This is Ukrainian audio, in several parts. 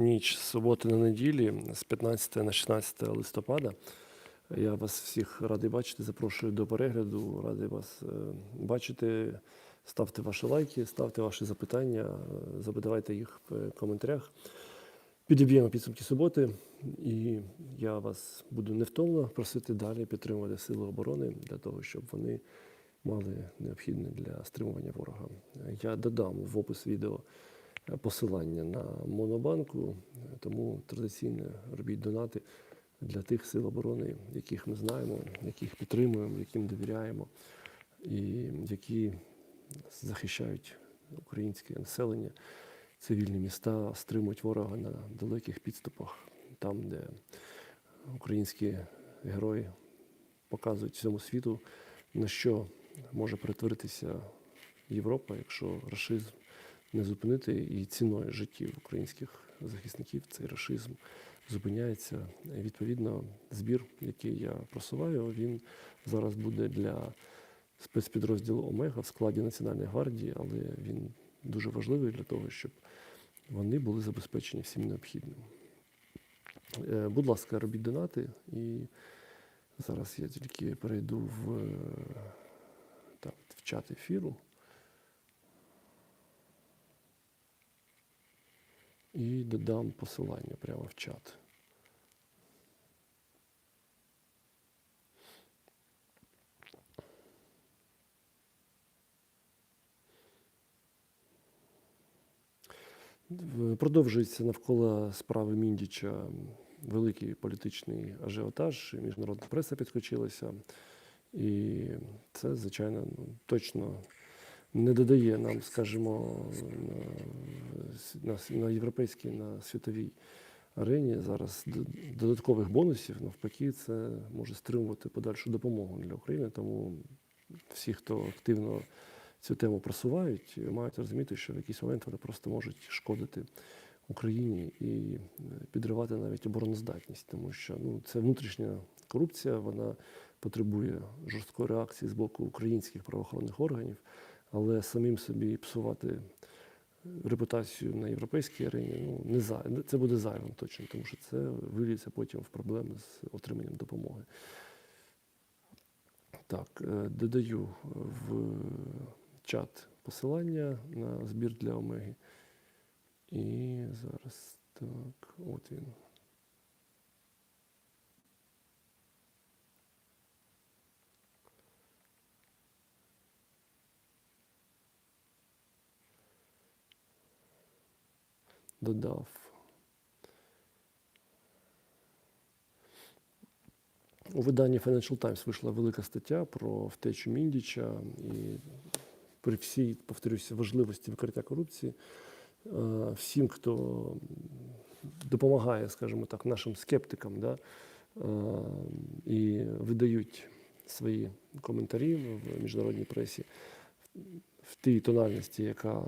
Ніч суботи на неділі з 15 на 16 листопада. Я вас всіх радий бачити. Запрошую до перегляду. Радий вас е, бачити. Ставте ваші лайки, ставте ваші запитання, е, задавайте їх в коментарях. Підіб'ємо підсумки суботи, і я вас буду невтомно просити далі підтримувати Сили оборони для того, щоб вони мали необхідне для стримування ворога. Я додам в опис відео е, посилання на монобанку, тому традиційно робіть донати для тих сил оборони, яких ми знаємо, яких підтримуємо, яким довіряємо, і які захищають українське населення, цивільні міста, стримують ворога на далеких підступах, там, де українські герої показують всьому світу, на що може перетворитися Європа, якщо рашизм не зупинити і ціною життів українських захисників цей рашизм зупиняється. Відповідно, збір, який я просуваю, він зараз буде для спецпідрозділу Омега в складі Національної гвардії, але він дуже важливий для того, щоб вони були забезпечені всім необхідним. Е, Будь ласка, робіть донати, і зараз я тільки перейду в, е, так, в чат ефіру. І додам посилання прямо в чат. Продовжується навколо справи Міндіча великий політичний ажіотаж, міжнародна преса підключилася. І це, звичайно, ну, точно не додає нам, скажімо, на, на, європейській, на світовій арені зараз додаткових бонусів. Навпаки, це може стримувати подальшу допомогу для України. Тому всі, хто активно цю тему просувають, мають розуміти, що в якийсь момент вони просто можуть шкодити Україні і е, підривати навіть обороноздатність, тому що ну, це внутрішня корупція, вона потребує жорсткої реакції з боку українських правоохоронних органів, але самим собі псувати репутацію на європейській арені ну, не за, це буде зайвим точно, тому що це виліться потім в проблеми з отриманням допомоги. Так, е, додаю в чат посилання на збір для Омеги. І зараз так, от він. Додав. У виданні Financial Times вийшла велика стаття про втечу Міндіча і при всій, повторюся, важливості викриття корупції. е, Всім, хто допомагає, скажімо так, нашим скептикам, да, е, і видають свої коментарі в міжнародній пресі в тій тональності, яка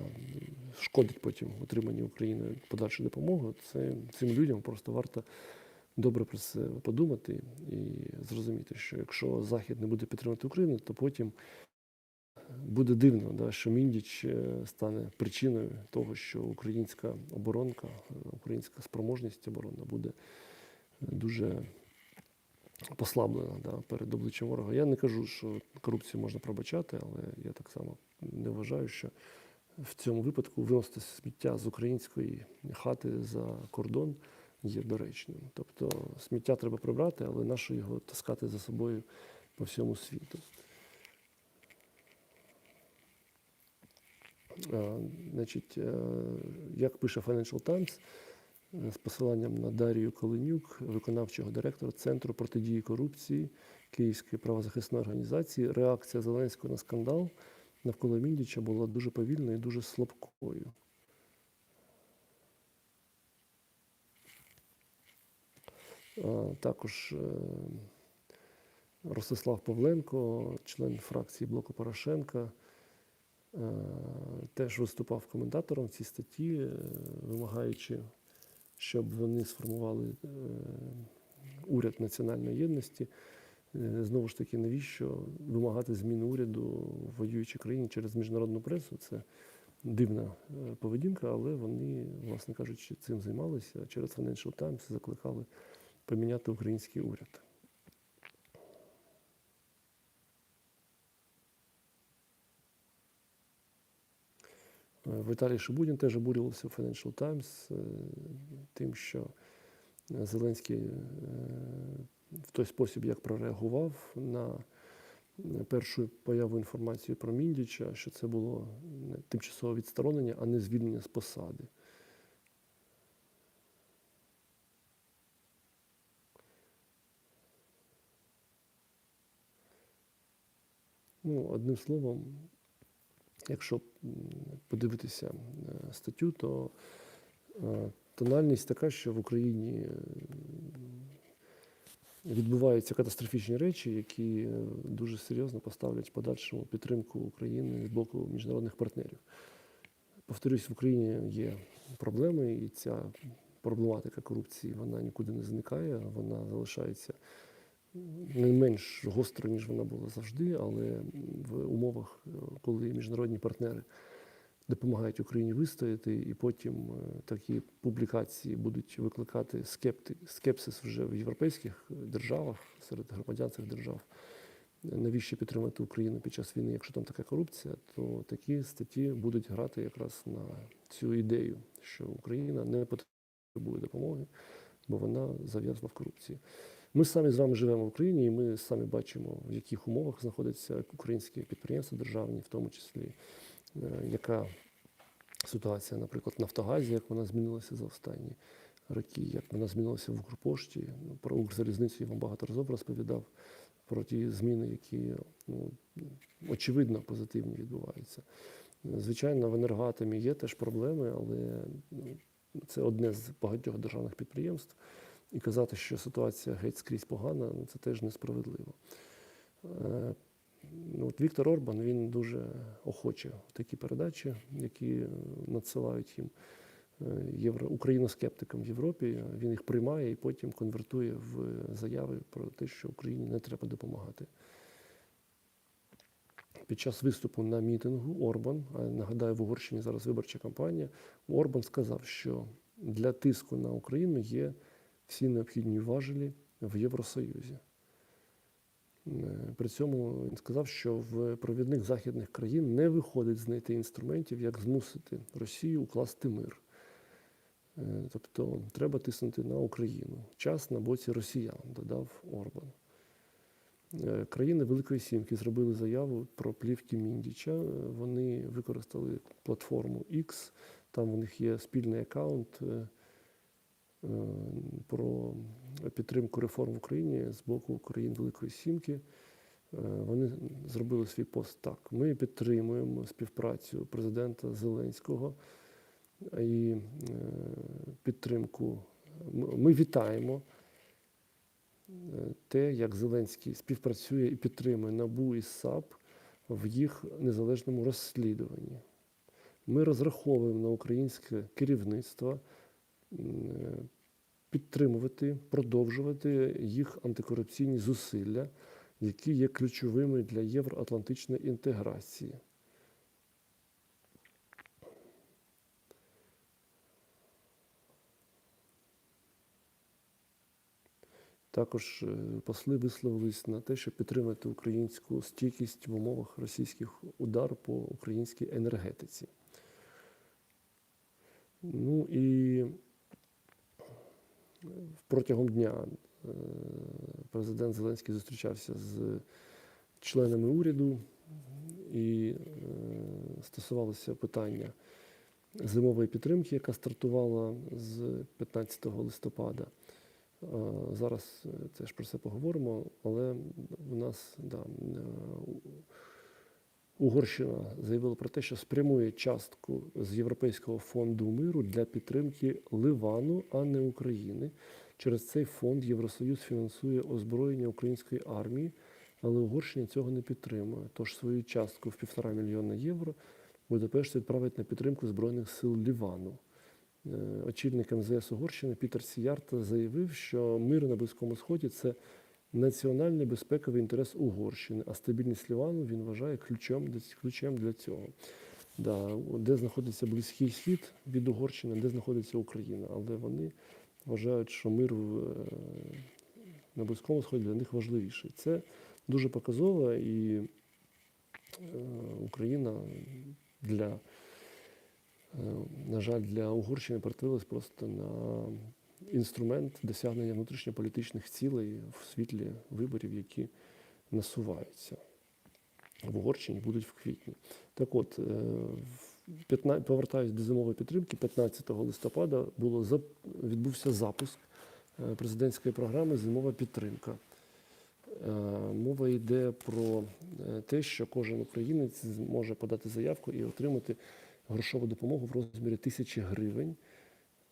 шкодить потім отриманню Україною подальшу допомогу, це цим людям просто варто добре про це подумати і зрозуміти, що якщо Захід не буде підтримувати Україну, то потім буде дивно, да, що Міндіч е, стане причиною того, що українська оборонка, е, українська спроможність оборонна буде дуже послаблена да, перед обличчям ворога. Я не кажу, що корупцію можна пробачати, але я так само не вважаю, що в цьому випадку виносити сміття з української хати за кордон є доречним. Тобто сміття треба прибрати, але нащо його таскати за собою по всьому світу. А, Значить, е, як пише Financial Times, е, з посиланням на Дарію Калинюк, виконавчого директора Центру протидії корупції Київської правозахисної організації, реакція Зеленського на скандал навколо Міндіча була дуже повільною і дуже слабкою. Також е, Ростислав Павленко, член фракції Блоку Порошенка, е, теж виступав коментатором в цій статті, е, вимагаючи, щоб вони сформували е, уряд національної єдності. Е, Знову ж таки, навіщо вимагати зміни уряду в воюючій країні через міжнародну пресу? Це дивна е, поведінка, але вони, власне кажучи, цим займалися. Через Financial Times закликали поміняти український уряд. Віталій Шибудін теж обурювався в Financial Times е, тим, що е, Зеленський е, в той спосіб, як прореагував на першу появу інформації про Міндіча, що це було тимчасове відсторонення, а не звільнення з посади. Ну, одним словом, якщо подивитися е, статтю, то е, тональність така, що в Україні е, відбуваються катастрофічні речі, які дуже серйозно поставлять подальшому підтримку України з боку міжнародних партнерів. Повторюсь, в Україні є проблеми, і ця проблематика корупції вона нікуди не зникає, вона залишається не менш гостро, ніж вона була завжди, але в умовах, е, коли міжнародні партнери допомагають Україні вистояти, і потім е, такі публікації будуть викликати скепти, скепсис вже в європейських державах, серед громадян цих держав. Навіщо підтримати Україну під час війни, якщо там така корупція, то такі статті будуть грати якраз на цю ідею, що Україна не потребує допомоги, бо вона зав'язла в корупції. Ми самі з вами живемо в Україні, і ми самі бачимо, в яких умовах знаходяться українські підприємства державні, в тому числі е, яка ситуація, наприклад, в Нафтогазі, як вона змінилася за останні роки, як вона змінилася в Укрпошті. Ну, Про Укрзалізницю я вам багато разів розповідав про ті зміни, які ну, очевидно позитивні відбуваються. Звичайно, в енергоатомі є теж проблеми, але ну, це одне з багатьох державних підприємств. І казати, що ситуація геть скрізь погана, ну, це теж несправедливо. Е, Ну, от Віктор Орбан він дуже охоче такі передачі, які надсилають їм е, євро, україноскептикам в Європі. Він їх приймає і потім конвертує в заяви про те, що Україні не треба допомагати. Під час виступу на мітингу Орбан, а нагадаю, в Угорщині зараз виборча кампанія, Орбан сказав, що для тиску на Україну є всі необхідні важелі в Євросоюзі. Е, При цьому він сказав, що в провідних західних країн не виходить знайти інструментів, як змусити Росію укласти мир. Е, Тобто треба тиснути на Україну. Час на боці росіян, додав Орбан. Е, Країни Великої Сімки зробили заяву про плівки Міндіча. Вони використали платформу X, там у них є спільний аккаунт про підтримку реформ в Україні з боку країн Великої Сімки. Е, Вони зробили свій пост так. Ми підтримуємо співпрацю президента Зеленського і е, підтримку. Ми вітаємо е, те, як Зеленський співпрацює і підтримує НАБУ і САП в їх незалежному розслідуванні. Ми розраховуємо на українське керівництво підтримувати, продовжувати їх антикорупційні зусилля, які є ключовими для євроатлантичної інтеграції. Також е, посли висловились на те, щоб підтримати українську стійкість в умовах російських удар по українській енергетиці. Ну і протягом дня е, президент Зеленський зустрічався з членами уряду і е, стосувалося питання зимової підтримки, яка стартувала з 15 листопада. Е, Зараз теж про це поговоримо, але у нас да, Угорщина заявила про те, що спрямує частку з Європейського фонду миру для підтримки Ливану, а не України. Через цей фонд Євросоюз фінансує озброєння української армії, але Угорщина цього не підтримує. Тож свою частку в півтора мільйона євро Будапешт відправить на підтримку Збройних сил Лівану. Е, Очільник МЗС Угорщини Пітер Сіярта заявив, що мир на Близькому Сході це національний безпековий інтерес Угорщини, а стабільність Лівану він вважає ключом, ключем для цього. Да, де знаходиться Близький Схід від Угорщини, де знаходиться Україна. Але вони вважають, що мир е, на Близькому Сході для них важливіший. Це дуже показово, і е, Україна для, е, на жаль, для Угорщини перетворилась просто на інструмент досягнення внутрішньополітичних цілей в світлі виборів, які насуваються в Угорщині будуть в квітні. Так от, е, в 15 повертаюсь до зимової підтримки, 15 листопада було відбувся запуск е, президентської програми Зимова підтримка. Е, Мова йде про те, що кожен українець може подати заявку і отримати грошову допомогу в розмірі тисячі гривень.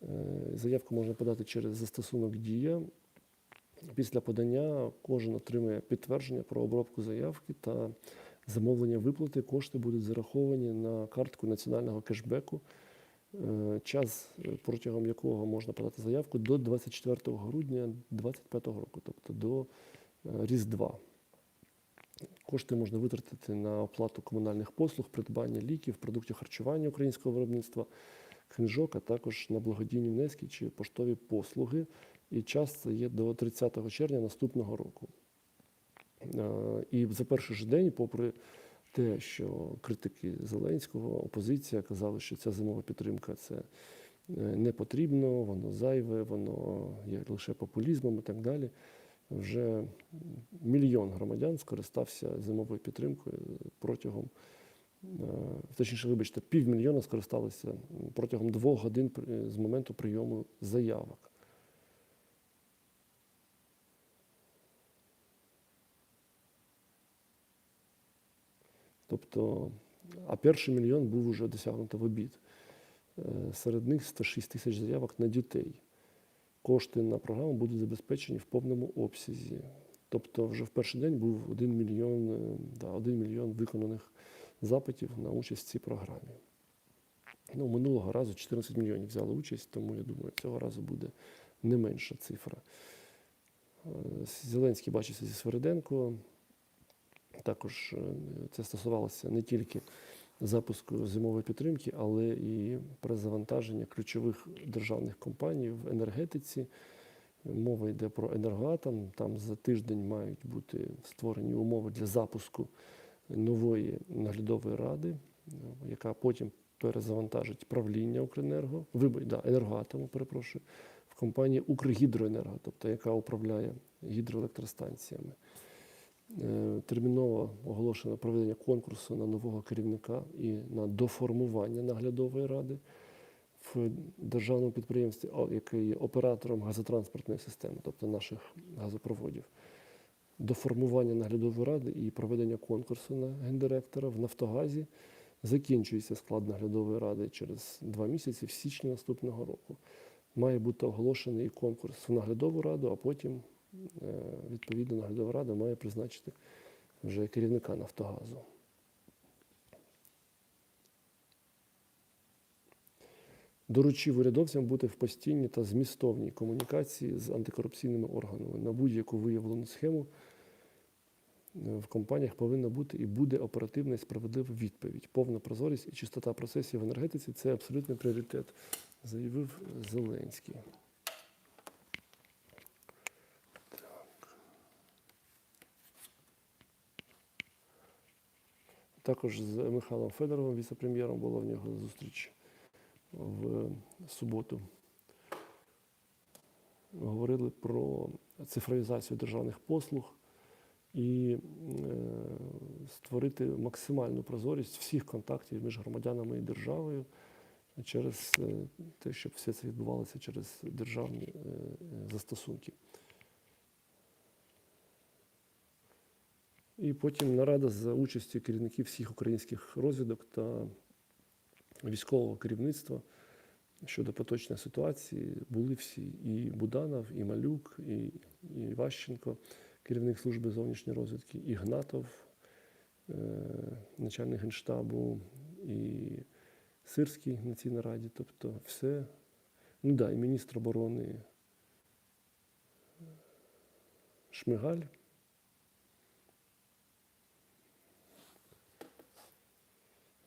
Е, Заявку можна подати через застосунок Дія. Після подання кожен отримує підтвердження про обробку заявки та замовлення виплати. Кошти будуть зараховані на картку національного кешбеку, е, час, е, протягом якого можна подати заявку до 24 грудня 2025 року, тобто до Різдва. Кошти можна витратити на оплату комунальних послуг, придбання ліків, продуктів харчування українського виробництва, книжок, а також на благодійні внески чи поштові послуги. І час це є до 30 червня наступного року. Е, І за перший ж день, попри те, що критики Зеленського, опозиція казали, що ця зимова підтримка це е, не потрібно, воно зайве, воно є лише популізмом і так далі. Вже мільйон громадян скористався зимовою підтримкою протягом, точніше, вибачте, півмільйона скористалися протягом двох годин з моменту прийому заявок. Тобто, а перший мільйон був вже досягнуто в обід. Е, Серед них 106 тисяч заявок на дітей. Кошти на програму будуть забезпечені в повному обсязі. Тобто, вже в перший день був 1 мільйон, е, да, 1 мільйон виконаних запитів на участь в цій програмі. Ну, минулого разу 14 мільйонів взяли участь, тому я думаю, цього разу буде не менша цифра. Е, Зеленський бачився зі Свериденко. Також е, це стосувалося не тільки запуску зимової підтримки, але і перезавантаження ключових державних компаній в енергетиці. Мова йде про енергоатом. Там за тиждень мають бути створені умови для запуску нової наглядової ради, е, яка потім перезавантажить правління Укренерго, вибач, да, енергоатому, перепрошую, в компанії Укргідроенерго, тобто яка управляє гідроелектростанціями. Е, Терміново оголошено проведення конкурсу на нового керівника і на доформування наглядової ради в державному підприємстві, яке є оператором газотранспортної системи, тобто наших газопроводів. Доформування наглядової ради і проведення конкурсу на гендиректора в Нафтогазі закінчується склад наглядової ради через два місяці в січні наступного року. Має бути оголошений конкурс в наглядову раду, а потім е, відповідно наглядова рада має призначити вже керівника Нафтогазу. Доручив урядовцям бути в постійній та змістовній комунікації з антикорупційними органами. На будь-яку виявлену схему в компаніях повинна бути і буде оперативна і справедлива відповідь. Повна прозорість і чистота процесів в енергетиці це абсолютний пріоритет, заявив Зеленський. Також з Михайлом Федоровим, віце-прем'єром, була в нього зустріч в суботу. Говорили про цифровізацію державних послуг і е, створити максимальну прозорість всіх контактів між громадянами і державою через е, те, щоб все це відбувалося через державні е, застосунки. І потім нарада за участю керівників всіх українських розвідок та військового керівництва щодо поточної ситуації були всі і Буданов, і Малюк, і, і Ващенко, керівник служби зовнішньої розвідки, і Гнатов, е, начальник генштабу, і Сирський на цій нараді. Тобто все. Ну да, і міністр оборони Шмигаль.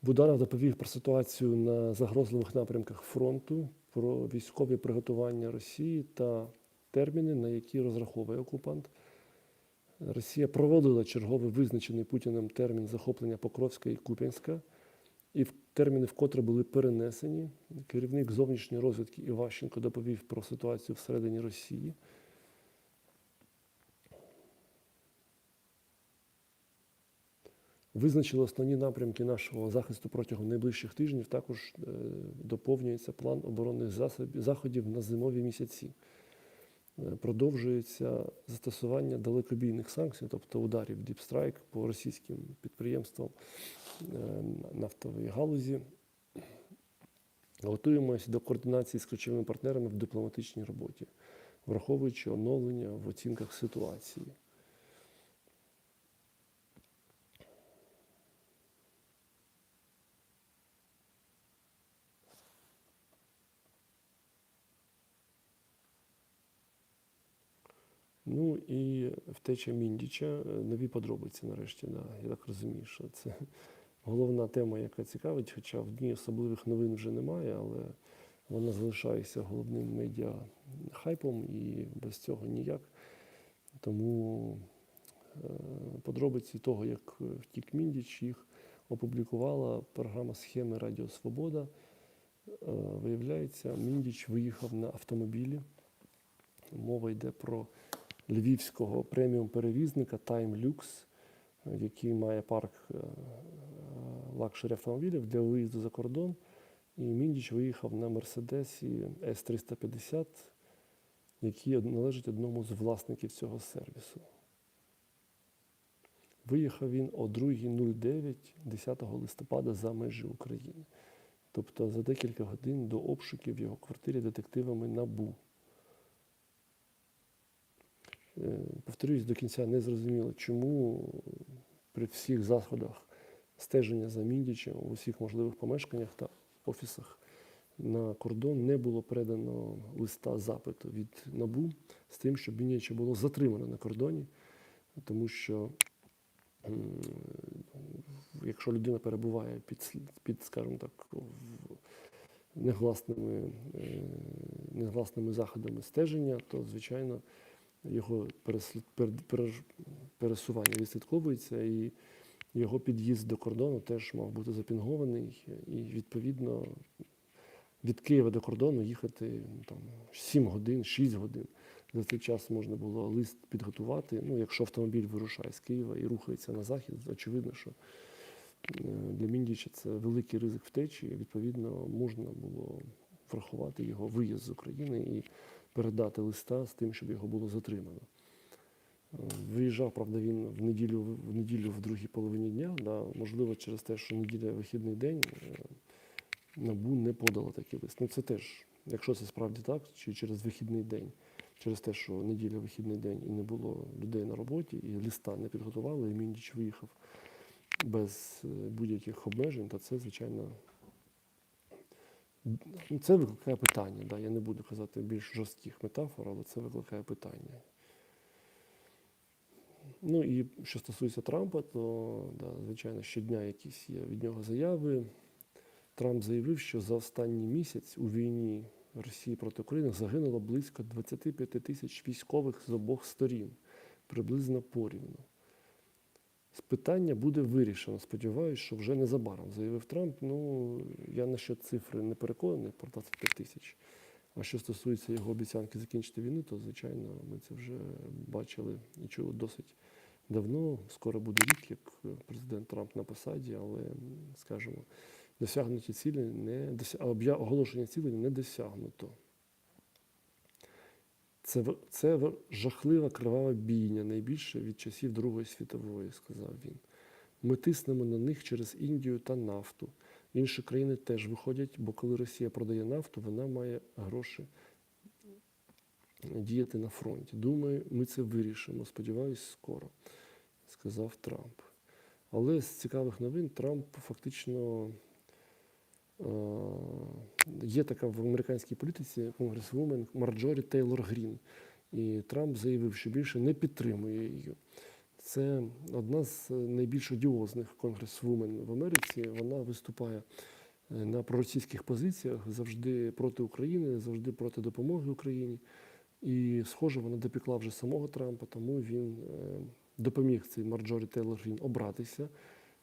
Буданов доповів про ситуацію на загрозливих напрямках фронту, про військові приготування Росії та терміни, на які розраховує окупант. Росія провалила черговий визначений Путіним термін захоплення Покровська і Куп'янська, і терміни вкотре були перенесені. Керівник зовнішньої розвідки Іващенко доповів про ситуацію всередині Росії. Визначили основні напрямки нашого захисту протягом найближчих тижнів. Також е, доповнюється план оборонних засобів, заходів на зимові місяці. Продовжується застосування далекобійних санкцій, тобто ударів Strike по російським підприємствам е, нафтової галузі. Готуємося до координації з ключовими партнерами в дипломатичній роботі, враховуючи оновлення в оцінках ситуації. І втеча Міндіча, е, нові подробиці нарешті. Да. Я так розумію, що це головна тема, яка цікавить, хоча в дні особливих новин вже немає, але вона залишається головним медіа хайпом і без цього ніяк. Тому е, подробиці того, як втік Міндіч, їх опублікувала програма схеми Радіо Свобода. Е, Виявляється, Міндіч виїхав на автомобілі. Мова йде про львівського преміум-перевізника Time який має парк е, лакшері автомобілів для виїзду за кордон. І Міндіч виїхав на Мерседесі С-350, який належить одному з власників цього сервісу. Виїхав він о 2.09 10 листопада за межі України. Тобто за декілька годин до обшуків в його квартирі детективами НАБУ. Е, Повторюсь, до кінця не зрозуміло, чому при всіх заходах стеження за Міндічем у всіх можливих помешканнях та офісах на кордон не було передано листа запиту від НАБУ з тим, щоб Міндіча було затримано на кордоні, тому що якщо людина перебуває під, під скажімо так, негласними, е, негласними заходами стеження, то, звичайно, його пересування відслідковується, і його під'їзд до кордону теж мав бути запінгований. І, відповідно, від Києва до кордону їхати ну, там, 7 годин, 6 годин. За цей час можна було лист підготувати. Ну, якщо автомобіль вирушає з Києва і рухається на захід, очевидно, що е, для Міндіча це великий ризик втечі. Відповідно, можна було врахувати його виїзд з України і передати листа з тим, щоб його було затримано. Е, Виїжджав, правда, він в неділю, в неділю в другій половині дня. Да, можливо, через те, що неділя вихідний день, е, НАБУ не подало такий лист. Ну, це теж, якщо це справді так, чи через вихідний день, через те, що неділя вихідний день і не було людей на роботі, і листа не підготували, і Міндіч виїхав без е, будь-яких обмежень, то це, звичайно, це викликає питання. Да. Я не буду казати більш жорстких метафор, але це викликає питання. Ну і що стосується Трампа, то да, звичайно щодня якісь є від нього заяви. Трамп заявив, що за останній місяць у війні Росії проти України загинуло близько 25 тисяч військових з обох сторін, приблизно порівну. Питання буде вирішено. Сподіваюсь, що вже незабаром, заявив Трамп. Ну, я насчет цифри не переконаний про 25 тисяч. А що стосується його обіцянки закінчити війну, то звичайно ми це вже бачили і чули досить давно. Скоро буде рік, як президент Трамп на посаді, але скажімо, досягнуті цілі не дося... а оголошення цілей не досягнуто. Це, це жахлива кривава бійня, найбільше від часів Другої світової, сказав він. Ми тиснемо на них через Індію та нафту. Інші країни теж виходять, бо коли Росія продає нафту, вона має гроші діяти на фронті. Думаю, ми це вирішимо. Сподіваюсь, скоро, сказав Трамп. Але з цікавих новин Трамп фактично є така в американській політиці конгресвумен Марджорі Тейлор Грін. І Трамп заявив, що більше не підтримує її. Це одна з найбільш одіозних конгресвумен в Америці. Вона виступає е, на проросійських позиціях завжди проти України, завжди проти допомоги Україні. І, схоже, вона допікла вже самого Трампа, тому він е, допоміг цей Марджорі Тейлор Грін обратися.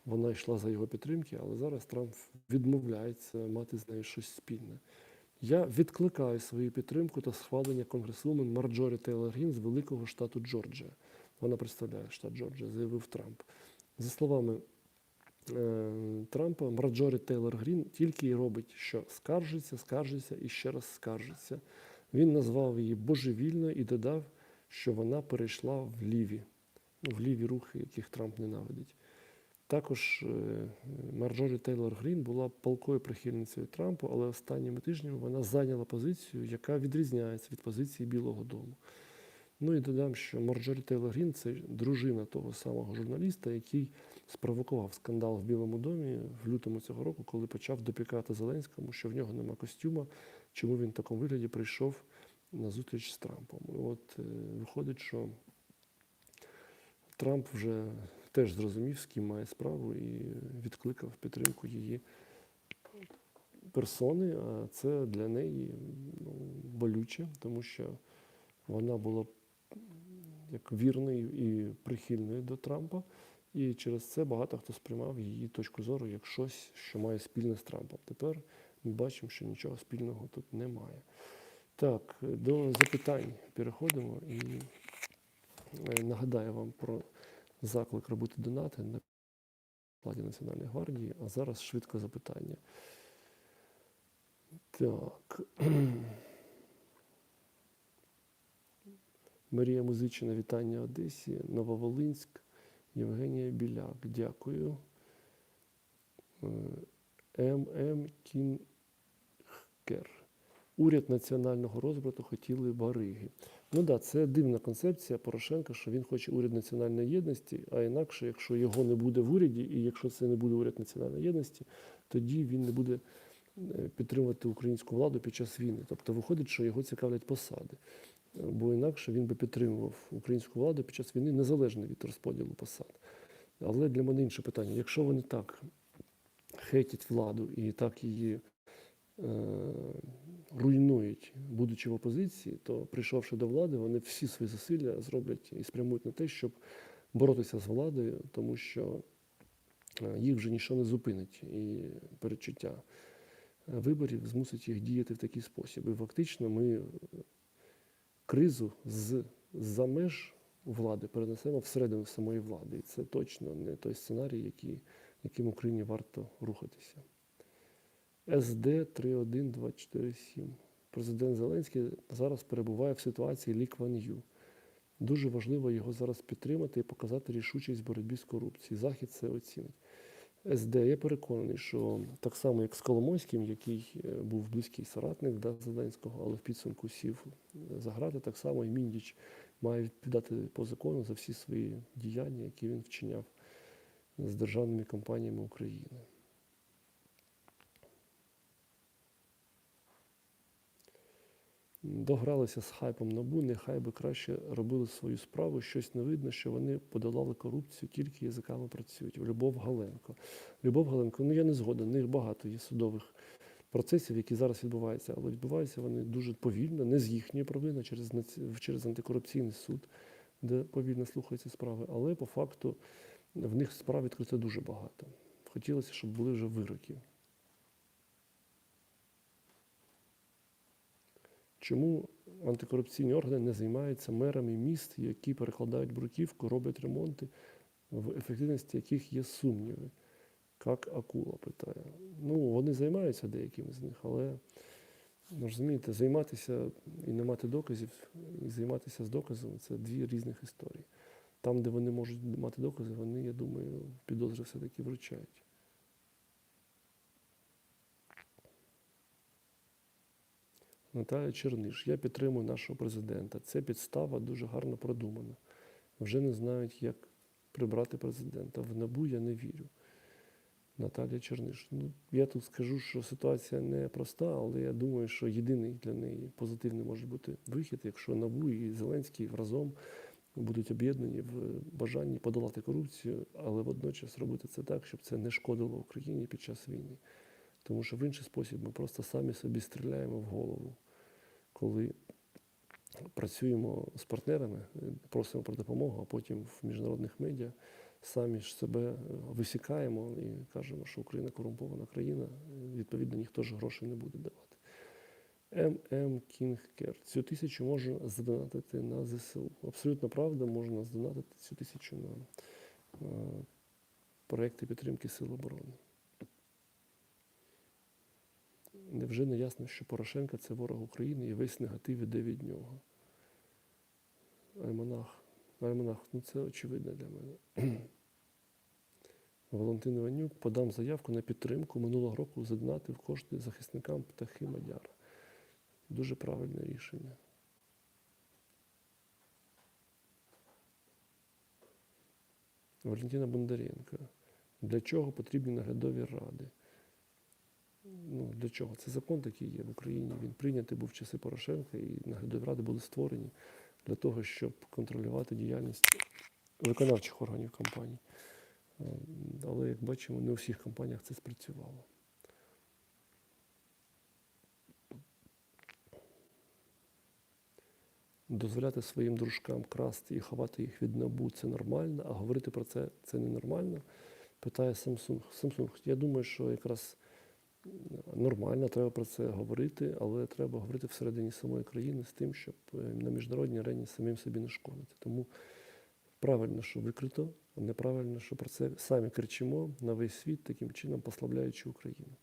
Вона йшла за його підтримки, але зараз Трамп відмовляється мати з нею щось спільне. Я відкликаю свою підтримку та схвалення конгресвумен Марджорі Тейлор Грін з великого штату Джорджія. Вона представляє штат Джорджія, заявив Трамп. За словами е, Трампа, Марджорі Тейлор Грін тільки й робить, що скаржиться, скаржиться і ще раз скаржиться. Він назвав її божевільною і додав, що вона перейшла в ліві, ну, в ліві рухи, яких Трамп ненавидить. Також е, Марджорі Тейлор Грін була палкою прихильницею Трампу, але останніми тижнями вона зайняла позицію, яка відрізняється від позиції Білого Дому. Ну і додам, що Марджорі Тейлор Грін це дружина того самого журналіста, який спровокував скандал в Білому домі в лютому цього року, коли почав допікати Зеленському, що в нього нема костюма, чому він в такому вигляді прийшов на зустріч з Трампом. От е, виходить, що Трамп вже теж зрозумів, з ким має справу, і відкликав підтримку її персони. А це для неї ну, болюче, тому що вона була як вірною і прихильною до Трампа. І через це багато хто сприймав її точку зору як щось, що має спільне з Трампом. Тепер ми бачимо, що нічого спільного тут немає. Так, до запитань переходимо і е, нагадаю вам про заклик робити донати на складі Національної гвардії, а зараз швидко запитання. Так. Марія Музичина, вітання Одесі, Нововолинськ, Євгенія Біляк. Дякую. Е, ММ Кінхкер. Уряд національного розбрату хотіли бариги. Ну да, це дивна концепція Порошенка, що він хоче уряд національної єдності, а інакше, якщо його не буде в уряді, і якщо це не буде уряд національної єдності, тоді він не буде е, підтримувати українську владу під час війни. Тобто виходить, що його цікавлять посади. Бо інакше він би підтримував українську владу під час війни незалежно від розподілу посад. Але для мене інше питання: якщо вони так хейтять владу і так її е, руйнують, будучи в опозиції, то прийшовши до влади, вони всі свої зусилля зроблять і спрямують на те, щоб боротися з владою, тому що е, їх вже нічого не зупинить і передчуття виборів змусить їх діяти в такий спосіб. І фактично ми кризу з за меж влади перенесемо всередину самої влади. І це точно не той сценарій, який, яким Україні варто рухатися. СД 31247. Президент Зеленський зараз перебуває в ситуації Лі Кван Ю. Дуже важливо його зараз підтримати і показати рішучість в боротьбі з корупцією. Захід це оцінить. СД, я переконаний, що так само, як з Коломойським, який е, був близький соратник да, Зеленського, але в підсумку сів за грати, так само і Міндіч має відповідати по закону за всі свої діяння, які він вчиняв з державними компаніями України. Догралися з хайпом набу, нехай би краще робили свою справу. Щось не видно, що вони подолали корупцію, тільки язиками працюють. Любов Галенко. Любов Галенко, ну я не згоден, в них багато є судових процесів, які зараз відбуваються, але відбуваються вони дуже повільно, не з їхньої провини, через, наці- через антикорупційний суд, де повільно слухаються справи. Але по факту в них справ відкрито дуже багато. Хотілося, щоб були вже вироки. Чому антикорупційні органи не займаються мерами міст, які перекладають бруківку, роблять ремонти, в ефективності яких є сумніви? Як акула питає. Ну, вони займаються деякими з них, але ну, розумієте, займатися і не мати доказів, і займатися з доказами це дві різних історії. Там, де вони можуть мати докази, вони, я думаю, підозри все-таки вручають. Наталя Черниш. Я підтримую нашого президента. Це підстава дуже гарно продумана. Вже не знають, як прибрати президента. В набу я не вірю. Наталія Черниш. Ну, я тут скажу, що ситуація не проста, але я думаю, що єдиний для неї позитивний може бути вихід, якщо НАБУ і Зеленський разом будуть об'єднані в бажанні подолати корупцію, але водночас робити це так, щоб це не шкодило Україні під час війни. Тому що в інший спосіб ми просто самі собі стріляємо в голову, коли працюємо з партнерами, просимо про допомогу, а потім в міжнародних медіа самі ж себе висікаємо і кажемо, що Україна корумпована країна, відповідно, ніхто ж грошей не буде давати. ММ Кінгкер. Цю тисячу можна задонатити на ЗСУ. Абсолютно правда, можна задонатити цю тисячу на е, проекти підтримки Сил оборони. Невже не ясно, що Порошенко це ворог України і весь негатив іде від нього? Альманах. Альманах, ну це очевидно для мене. Валентин Іванюк подам заявку на підтримку минулого року задонатив кошти захисникам птахи Мадяра. Дуже правильне рішення. Валентина Бондаренко. Для чого потрібні наглядові ради? Ну, для чого? Це закон такий є в Україні. Він прийнятий був в часи Порошенка, і наглядові ради були створені для того, щоб контролювати діяльність виконавчих органів компаній. Е, Але, як бачимо, не у всіх компаніях це спрацювало. Дозволяти своїм дружкам красти і ховати їх від набу це нормально, а говорити про це це ненормально, питає Samsung. Samsung, я думаю, що якраз нормально, треба про це говорити, але треба говорити всередині самої країни з тим, щоб е, на міжнародній арені самим собі не шкодити. Тому правильно, що викрито, а неправильно, що про це самі кричимо на весь світ, таким чином послабляючи Україну.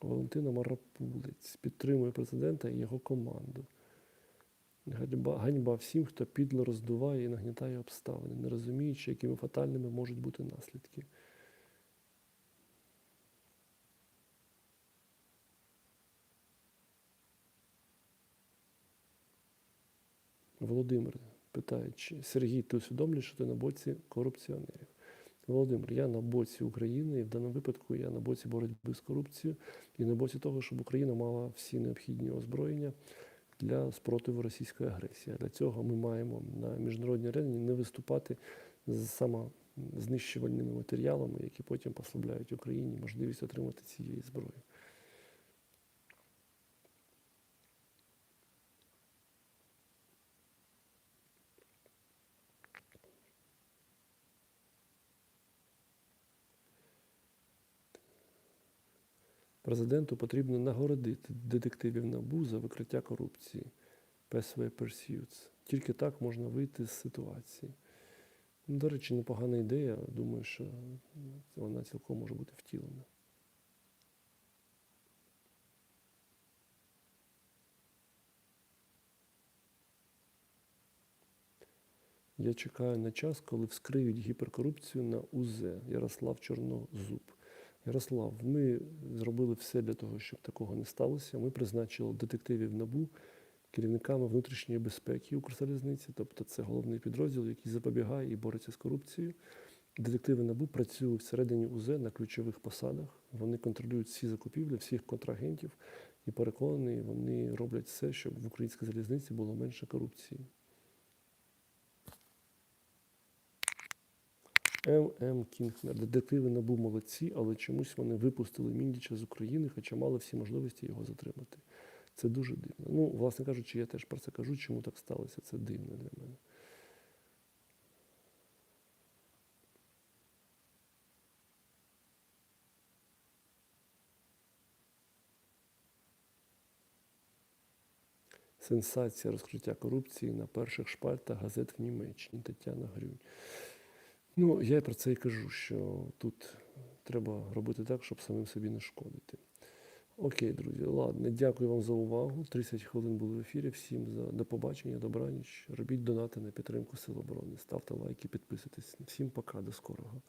Валентина Марапулець підтримує президента і його команду. Ганьба, ганьба всім, хто підло роздуває і нагнітає обставини, не розуміючи, якими фатальними можуть бути наслідки. Володимир питає, чи Сергій, ти усвідомлюєш, що ти на боці корупціонерів? Володимир, я на боці України, і в даному випадку я на боці боротьби з корупцією і на боці того, щоб Україна мала всі необхідні озброєння для спротиву російської агресії. Для цього ми маємо на міжнародній арені не виступати з самознищувальними матеріалами, які потім послабляють Україні можливість отримати цієї зброї. Президенту потрібно нагородити детективів НАБУ за викриття корупції. PSV Pursuits. Тільки так можна вийти з ситуації. Ну, До речі, непогана ідея. Думаю, що вона цілком може бути втілена. Я чекаю на час, коли вскриють гіперкорупцію на УЗ Ярослав Чорнозуб. Ярослав, ми зробили все для того, щоб такого не сталося. Ми призначили детективів НАБУ керівниками внутрішньої безпеки Укрзалізниці, тобто це головний підрозділ, який запобігає і бореться з корупцією. Детективи НАБУ працюють всередині УЗ на ключових посадах. Вони контролюють всі закупівлі, всіх контрагентів і переконані, вони роблять все, щоб в українській залізниці було менше корупції. М.М. Кінгнер. Детективи НАБУ молодці, але чомусь вони випустили Міндіча з України, хоча мали всі можливості його затримати. Це дуже дивно. Ну, власне кажучи, я теж про це кажу, чому так сталося. Це дивно для мене. Сенсація розкриття корупції на перших шпальтах газет в Німеччині. Тетяна Грюнь. Ну, я про це і кажу, що тут треба робити так, щоб самим собі не шкодити. Окей, друзі, ладно, дякую вам за увагу. 30 хвилин були в ефірі. Всім за до побачення, добраніч. Робіть донати на підтримку Сил оборони. Ставте лайки, підписуйтесь. Всім пока, до скорого.